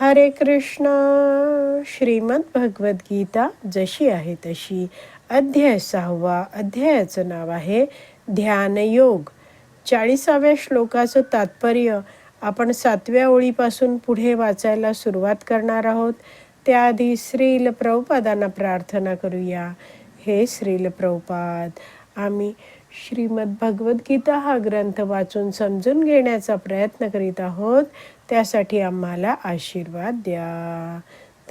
हरे कृष्ण। श्रीमद भगवद्गीता जशी आहे तशी. अध्याय सहावा अध्यायाचं नाव आहे ध्यानयोग चाळीसाव्या श्लोकाचं तात्पर्य आपण सातव्या ओळीपासून पुढे वाचायला सुरुवात करणार आहोत. त्याआधी श्रील प्रभुपादांना प्रार्थना करूया. हे श्रील प्रभुपाद आम्ही श्रीमद भगवद्गीता हा ग्रंथ वाचून समजून घेण्याचा प्रयत्न करीत आहोत. त्यासाठी आम्हाला आशीर्वाद द्या.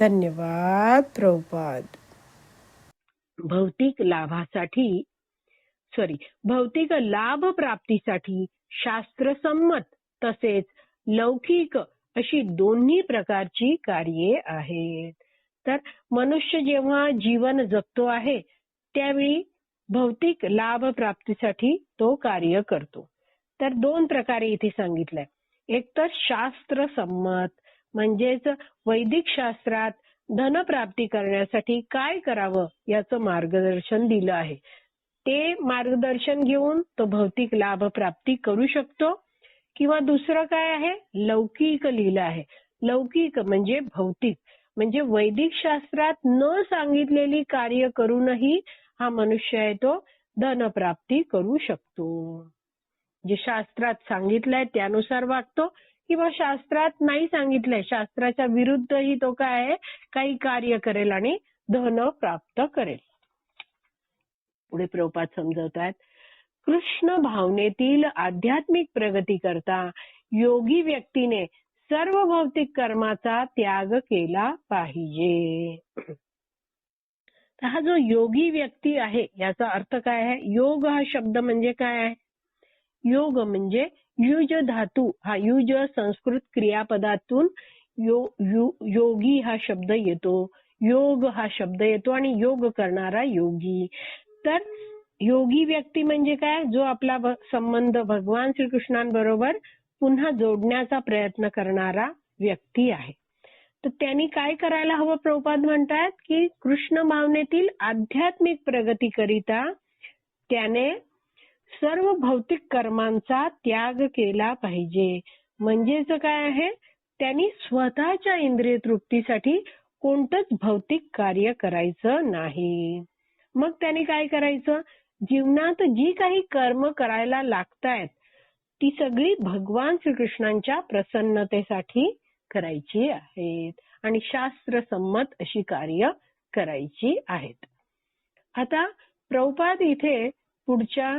धन्यवाद प्रभुपाद. भौतिक लाभासाठी सॉरी भौतिक लाभ प्राप्तीसाठी शास्त्रसंमत तसेच लौकिक अशी दोन्ही प्रकारची कार्ये आहेत. तर मनुष्य जेव्हा जीवन जगतो आहे त्यावेळी भौतिक लाभ प्राप्तीसाठी तो कार्य करतो. तर दोन प्रकारे इथे सांगितलंय. एक तर शास्त्र संमत म्हणजेच वैदिक शास्त्रात धनप्राप्ती करण्यासाठी काय करावं याचं मार्गदर्शन दिलं आहे. ते मार्गदर्शन घेऊन तो भौतिक लाभ प्राप्ती करू शकतो. किंवा दुसरं काय आहे? लौकिक लिहिलं आहे. लौकिक म्हणजे भौतिक. म्हणजे वैदिक शास्त्रात न सांगितलेली कार्य करूनही हा मनुष्य आहे तो धनप्राप्ती करू शकतो. जे शास्त्रात सांगितलंय त्यानुसार वागतो किंवा शास्त्रात नाही सांगितलंय शास्त्राच्या विरुद्धही तो काय आहे? काही कार्य करेल आणि धन प्राप्त करेल. पुढे प्रपात समजवत आहेत कृष्ण भावनेतील आध्यात्मिक प्रगती करता योगी व्यक्तीने सर्व भौतिक कर्माचा त्याग केला पाहिजे. तर हा जो योगी व्यक्ती आहे याचा अर्थ काय आहे? योग हा शब्द म्हणजे काय आहे? योग म्हणजे युज धातू. हा युज संस्कृत क्रियापदातून यो, यु, योगी हा शब्द येतो. योग हा शब्द येतो आणि योग करणारा योगी. तर योगी व्यक्ती म्हणजे काय? जो आपला संबंध भगवान श्रीकृष्णांबरोबर पुन्हा जोडण्याचा प्रयत्न करणारा व्यक्ती आहे. तर त्यांनी काय करायला हवं प्रभुपाद म्हणतात की कृष्ण भावनेतील आध्यात्मिक प्रगती करिता त्याने सर्व भौतिक कर्मांचा त्याग केला पाहिजे. म्हणजेच काय आहे? त्यांनी स्वतःच्या इंद्रिय तृप्तीसाठी कोणतंच भौतिक कार्य करायचं नाही. मग त्यांनी काय करायचं? जीवनात जी काही कर्म करायला लागतायत ती सगळी भगवान श्रीकृष्णांच्या प्रसन्नतेसाठी करायची आहेत. आणि शास्त्र संमत अशी कार्य करायची आहेत. आता प्रौपाद इथे पुढच्या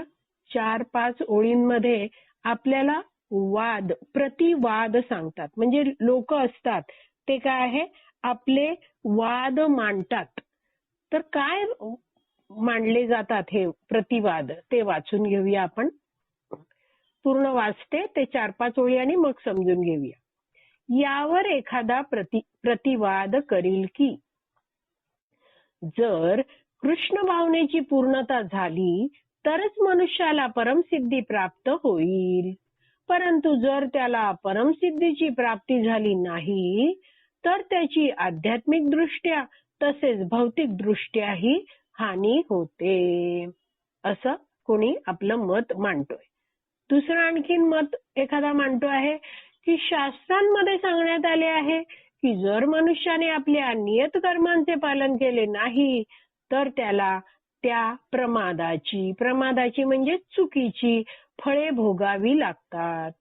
चार पाच ओळींमध्ये आपल्याला वाद प्रतिवाद सांगतात. म्हणजे लोक असतात ते काय आहे? आपले वाद मांडतात. तर काय मांडले जातात हे प्रतिवाद? ते वाचून घेऊया आपण. पूर्ण वाचते ते चार पाच ओळी आणि मग समजून घेऊया. यावर एखादा प्रति प्रतिवाद करील की जर कृष्ण भावनेची पूर्णता झाली तरच मनुष्याला परमसिद्धी प्राप्त होईल. परंतु जर त्याला परमसिद्धीची प्राप्ती झाली नाही तर त्याची आध्यात्मिक दृष्ट्या तसेच भौतिक दृष्ट्याही हानी होते. असं कोणी आपलं मत मांडतोय. दुसरं आणखीन मत एखादा मांडतो आहे की शास्त्रांमध्ये सांगण्यात आले आहे की जर मनुष्याने आपल्या नियत कर्मांचे पालन केले नाही तर त्याला त्या प्रमादाची प्रमादाची म्हणजे चुकीची फळे भोगावी लागतात.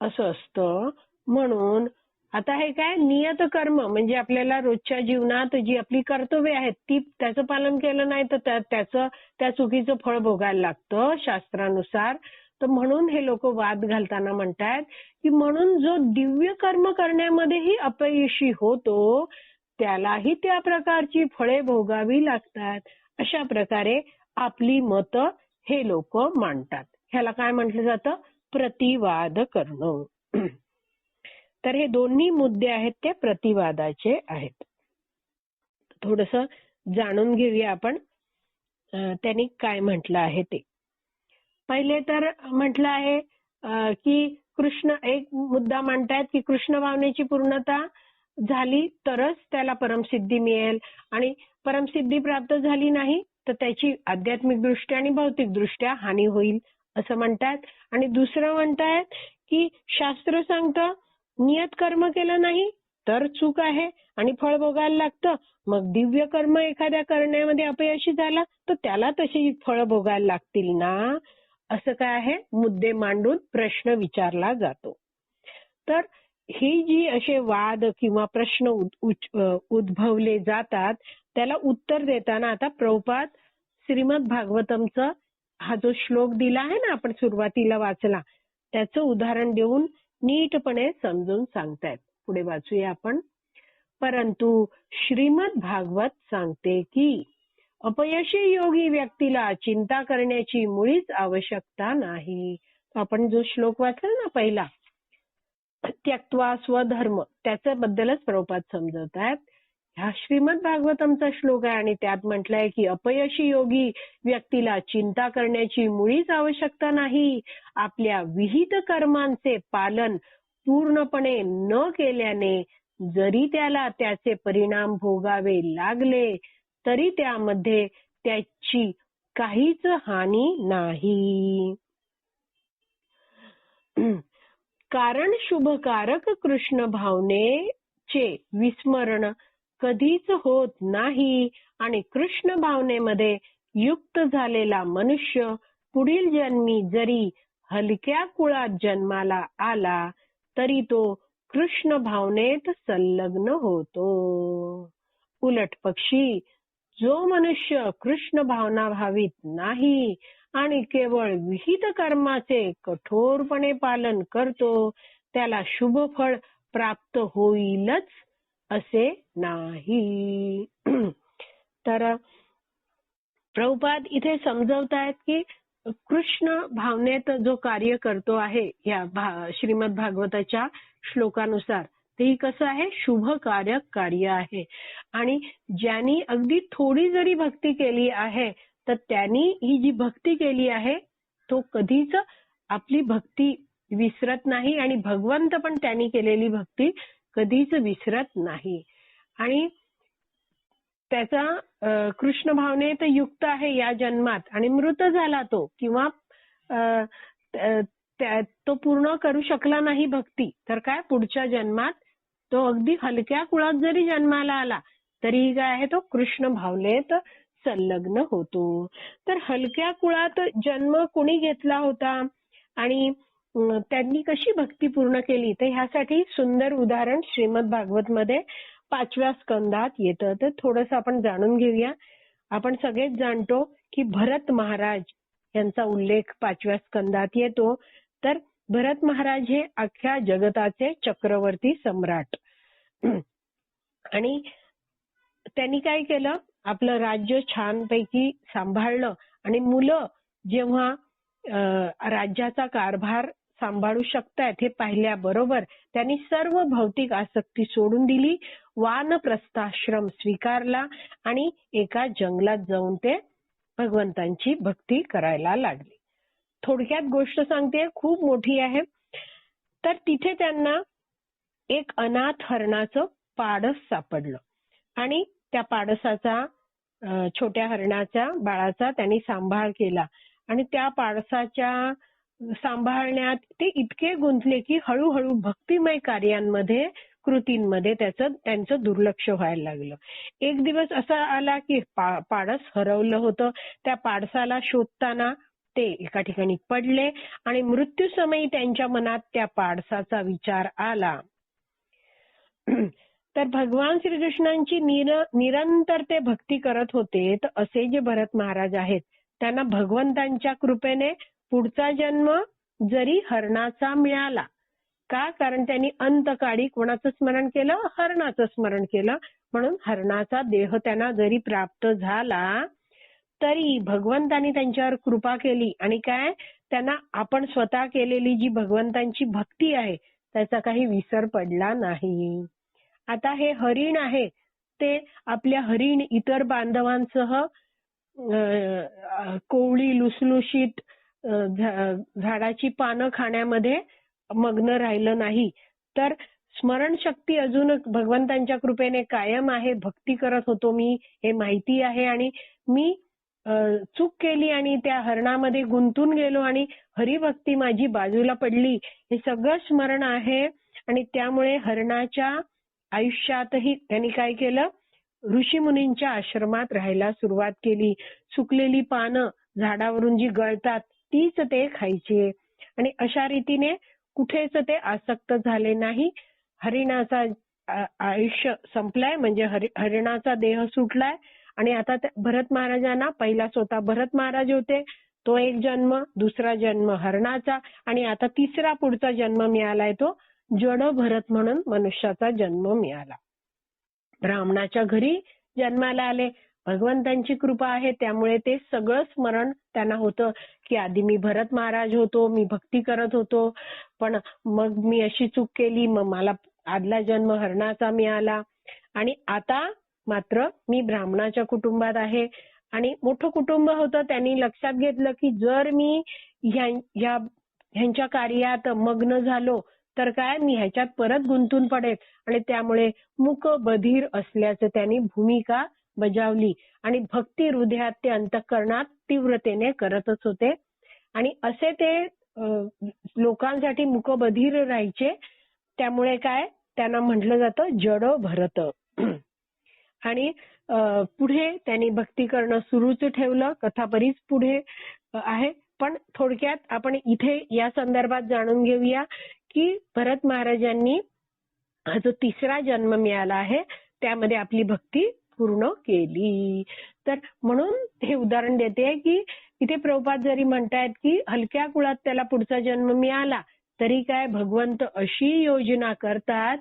असं असतं. म्हणून आता हे काय? नियत कर्म म्हणजे आपल्याला रोजच्या जीवनात जी आपली कर्तव्य आहेत ती त्याचं पालन केलं नाही तर त्याचं त्या चुकीचं फळ भोगायला लागतं शास्त्रानुसार. तर म्हणून हे लोक वाद घालताना म्हणतात की म्हणून जो दिव्य कर्म करण्यामध्येही अपयशी होतो त्यालाही त्या प्रकारची फळे भोगावी लागतात. अशा प्रकारे आपली मत हे लोक मांडतात. ह्याला काय म्हटलं जातं? प्रतिवाद करणं. तर हे दोन्ही मुद्दे आहेत ते प्रतिवादाचे आहेत. थोडस जाणून घेऊया आपण. त्यांनी काय म्हटलं आहे ते. पहिले तर म्हटलं आहे की कृष्ण एक मुद्दा मांडतायत की कृष्ण भावनेची पूर्णता झाली तरच त्याला परमसिद्धी मिळेल. आणि परमसिद्धी प्राप्त झाली नाही तर त्याची आध्यात्मिक दृष्ट्या आणि भौतिक दृष्ट्या हानी होईल असं म्हणतात आणि दुसरं म्हणतायत की शास्त्र सांगतं नियत कर्म केलं नाही तर चूक आहे आणि फळ भोगायला लागतं. मग दिव्य कर्म एखाद्या करण्यामध्ये अपयशी झाला तर त्याला तशी फळ भोगायला लागतील ना? असं काय आहे? मुद्दे मांडून प्रश्न विचारला जातो. तर ही जी असे वाद किंवा प्रश्न उद्भवले जातात त्याला उत्तर देताना आता प्रभुपाद श्रीमद भागवतमचा हा जो श्लोक दिला आहे ना आपण सुरुवातीला वाचला त्याचं उदाहरण देऊन नीटपणे समजून सांगतायत. पुढे वाचूया आपण. परंतु श्रीमद भागवत सांगते की अपयशी योगी व्यक्तीला चिंता करण्याची मुळीच आवश्यकता नाही. आपण जो श्लोक वाचला ना पहिला त्यक्त्वा स्वधर्म त्याच्याबद्दलच प्रभुपाद समजवत आहेत हा श्रीमद भागवतमचा श्लोक आहे आणि त्यात म्हटलंय की अपयशी योगी व्यक्तीला चिंता करण्याची मुळीच आवश्यकता नाही. आपल्या विहित कर्मांचे पालन पूर्णपणे न केल्याने जरी त्याला त्याचे परिणाम भोगावे लागले तरी त्यामध्ये त्याची काहीच हानी नाही. कारण शुभकारक कृष्ण भावनेचे विस्मरण कधीच होत नाही आणि कृष्ण भावनेमध्ये युक्त झालेला मनुष्य पुढील जन्मी जरी हलक्या कुळात जन्माला आला तरी तो कृष्ण भावनेत संलग्न होतो. उलट पक्षी जो मनुष्य कृष्ण भावना भावित नाही आणि केवळ विहित कर्माचे कठोरपणे पालन करतो त्याला शुभ फळ प्राप्त होईलच असे नाही. तर प्रभुपाद इथे समजवतायत की कृष्ण भावनेत जो कार्य करतो आहे या भा- श्रीमद भागवताच्या श्लोकानुसार ते कसं आहे? शुभकारक कार्य आहे. आणि ज्यांनी अगदी थोडी जरी भक्ती केली आहे तर त्यांनी ही जी भक्ती केली आहे तो कधीच आपली भक्ती विसरत नाही आणि भगवंत पण त्यांनी केलेली भक्ती कधीच विसरत नाही. आणि त्याचा अ, कृष्ण भावनेत युक्त आहे या जन्मात. आणि मृत झाला तो किंवा तो पूर्ण करू शकला नाही भक्ती तर काय? पुढच्या जन्मात तो अगदी हलक्या कुळात जरी जन्माला आला तरी काय आहे तो कृष्ण भावनेत संलग्न होतो. तर हलक्या कुळात जन्म कुणी घेतला होता? आणि त्यांनी कशी भक्ती पूर्ण केली? तर ह्यासाठी सुंदर उदाहरण श्रीमद भागवत मध्ये पाचव्या स्कंदात येतं. तर थोडस आपण जाणून घेऊया. आपण सगळेच जाणतो की भरत महाराज यांचा उल्लेख पाचव्या स्कंदात येतो. तर भरत महाराज हे अख्ख्या जगताचे चक्रवर्ती सम्राट. आणि त्यांनी काय केलं? आपलं राज्य छानपैकी सांभाळलं. आणि मुलं जेव्हा राज्याचा कारभार सांभाळू शकतायत हे पाहिल्याबरोबर त्यांनी सर्व भौतिक आसक्ती सोडून दिली. वानप्रस्थाश्रम स्वीकारला आणि एका जंगलात जाऊन ते भगवंतांची भक्ती करायला लागले. थोडक्यात गोष्ट सांगते खूप मोठी आहे. तर तिथे त्यांना एक अनाथ हरणाचं पाडस सापडलं. आणि त्या पाडसाचा छोट्या हरणाच्या बाळाचा त्यांनी सांभाळ केला. आणि त्या पाडसाच्या सांभाळण्यात ते इतके गुंतले की हळूहळू भक्तिमय कार्यांमध्ये कृतींमध्ये त्याचं त्यांचं दुर्लक्ष व्हायला लागलं. एक दिवस असा आला की पाडस हरवलं होतं. त्या पाडसाला शोधताना ते एका ठिकाणी पडले आणि मृत्यूसमयी त्यांच्या मनात त्या पाडसाचा विचार आला. तर भगवान श्रीकृष्णांची निर निरंतर ते भक्ती करत होते तर असे जे भरत महाराज आहेत त्यांना भगवंतांच्या कृपेने पुढचा जन्म जरी हरणाचा मिळाला. का? कारण त्यांनी अंतकाळी कोणाचं स्मरण केलं? हरणाचं स्मरण केलं. म्हणून हरणाचा देह त्यांना जरी प्राप्त झाला तरी भगवंतानी त्यांच्यावर कृपा केली आणि काय? त्यांना आपण स्वतः केलेली जी भगवंतांची भक्ती आहे त्याचा काही विसर पडला नाही. आता हे हरिण आहे ते आपल्या हरिण इतर बांधवांसह कोवळी लुसलुशीत झाडाची पानं खाण्यामध्ये मग्न राहिलं नाही. तर स्मरणशक्ती अजून भगवंतांच्या कृपेने कायम आहे भक्ती करत होतो मी हे माहिती आहे आणि मी चूक केली आणि त्या हरणामध्ये गुंतून गेलो आणि हरिभक्ती माझी बाजूला पडली हे सगळं स्मरण आहे आणि त्यामुळे हरणाच्या आयुष्यातही त्यांनी काय केलं? ऋषी मुनींच्या आश्रमात राहायला सुरुवात केली. सुकलेली पानं झाडावरून जी गळतात तीच ते खायचे. आणि अशा रीतीने कुठेच ते आसक्त झाले नाही. हरिणाचा आयुष्य संपलाय म्हणजे हरिणाचा देह सुटलाय. आणि आता भरत महाराजांना पहिला स्वतः भरत महाराज होते तो एक जन्म दुसरा जन्म हरणाचा आणि आता तिसरा पुढचा जन्म मिळालाय तो जड भरत म्हणून मनुष्याचा जन्म मिळाला. ब्राह्मणाच्या घरी जन्माला आले. भगवंतांची कृपा आहे त्यामुळे ते सगळं स्मरण त्यांना होतं की आधी मी भरत महाराज होतो मी भक्ती करत होतो पण मग मी अशी चूक केली मग मला आदला जन्म हरणाचा मिळाला. आणि आता मात्र मी ब्राह्मणाच्या कुटुंबात आहे आणि मोठं कुटुंब होतं त्यांनी लक्षात घेतलं की जर मी ह्या ह्यांच्या कार्यात मग्न झालो तर काय मी ह्याच्यात परत गुंतून पडेल? आणि त्यामुळे मुक बधीर असल्याचं त्यांनी भूमिका बजावली. आणि भक्ती हृदयात ते अंतःकरणात तीव्रतेने करतच होते. आणि असे ते लोकांसाठी मुकबधीर राहायचे. त्यामुळे काय? त्यांना म्हटलं जातं जड भरत. आणि पुढे त्यांनी भक्ती करणं सुरूच ठेवलं. कथा बरीच पुढे आहे. पण थोडक्यात आपण इथे या संदर्भात जाणून घेऊया की भरत महाराजांनी हा जो तिसरा जन्म मिळाला आहे त्यामध्ये आपली भक्ती पूर्ण केली. तर म्हणून हे उदाहरण देते की इथे प्रभुपाद जरी म्हणतायत की हलक्या कुळात त्याला पुढचा जन्म मिळाला तरी काय भगवंत अशी योजना करतात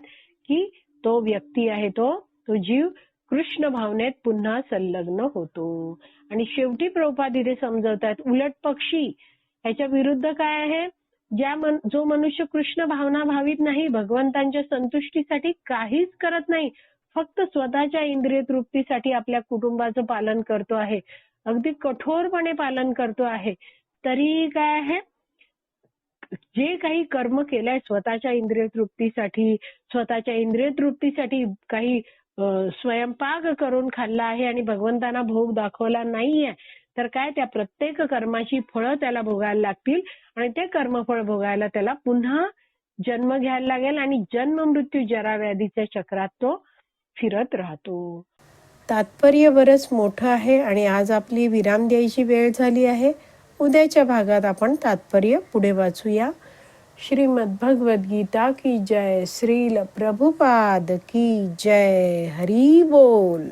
की तो व्यक्ती आहे तो तो जीव कृष्ण भावनेत पुन्हा संलग्न होतो. आणि शेवटी प्रभुपाद इथे समजवतात उलट पक्षी ह्याच्या विरुद्ध काय आहे? ज्या मन जो मनुष्य कृष्ण भावना भावित नाही भगवंतांच्या संतुष्टीसाठी काहीच करत नाही फक्त स्वतःच्या इंद्रिय तृप्तीसाठी आपल्या कुटुंबाचं पालन करतो आहे. अगदी कठोरपणे पालन करतो आहे. तरी काय आहे? जे काही कर्म केलंय स्वतःच्या इंद्रिय तृप्तीसाठी स्वतःच्या इंद्रिय तृप्तीसाठी काही स्वयंपाक करून खाल्ला आहे आणि भगवंतांना भोग दाखवला नाहीये तर काय त्या प्रत्येक कर्माची फळं त्याला भोगायला लागतील? आणि ते कर्मफळ भोगायला त्याला पुन्हा जन्म घ्यायला लागेल आणि जन्म मृत्यू जरा व्याधीच्या चक्रात तो फिरत राहतो. तात्पर्य बरंच मोठं आहे आणि आज आपली विराम द्यायची वेळ झाली आहे. उद्याच्या भागात आपण तात्पर्य पुढे वाचूया. श्रीमद भगवद गीता की जय श्रील प्रभुपाद की जय हरी बोल।